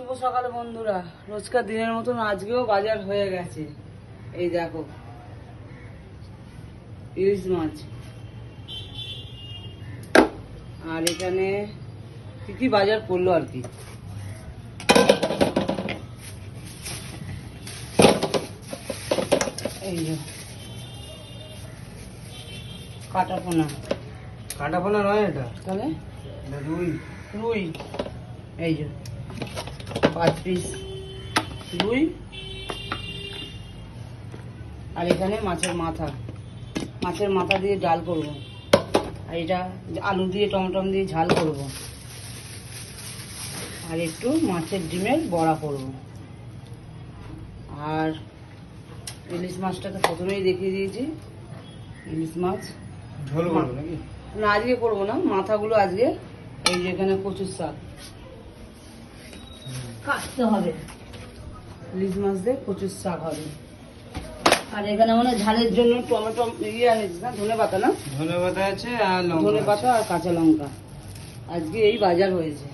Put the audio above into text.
শুভ সকাল বন্ধুরা। রোজকার দিনের মতন আজকেও বাজার হয়ে গেছে। এই দেখো ইলিশ মাছ। আর এখানে কি কি বাজার পড়ল আর কি? এই যে কাটা পোনা কাটা নয় এটা? তাহলে? রুই। রুই। এই যে পাঁচ পিস রুই। আর এখানে মাছের মাথা। মাছের মাথা দিয়ে ডাল করব। আর এটা আলু দিয়ে টমটম দিয়ে ঝাল করব। আর একটু মাছের ডিমের বড়া করব। আর ইলিশ মাছটাকে প্রথমেই দেখিয়ে দিয়েছি। ইলিশ মাছ। ঝোল করব নাকি? না আজকে করব না। মাথাগুলো আজকে এই যে এখানে কচুর শাক। কাটতে হবে। ইলিশ মাছ দিয়ে প্রচুর শাক হবে। আর এখানে মানে ঝালের জন্য টমেটো ইয়ে আনিস না? ধনে পাতা না? ধনে পাতা আছে আর লঙ্কা ধনে পাতা আর কাঁচা লঙ্কা। আজকে এই বাজার হয়েছে।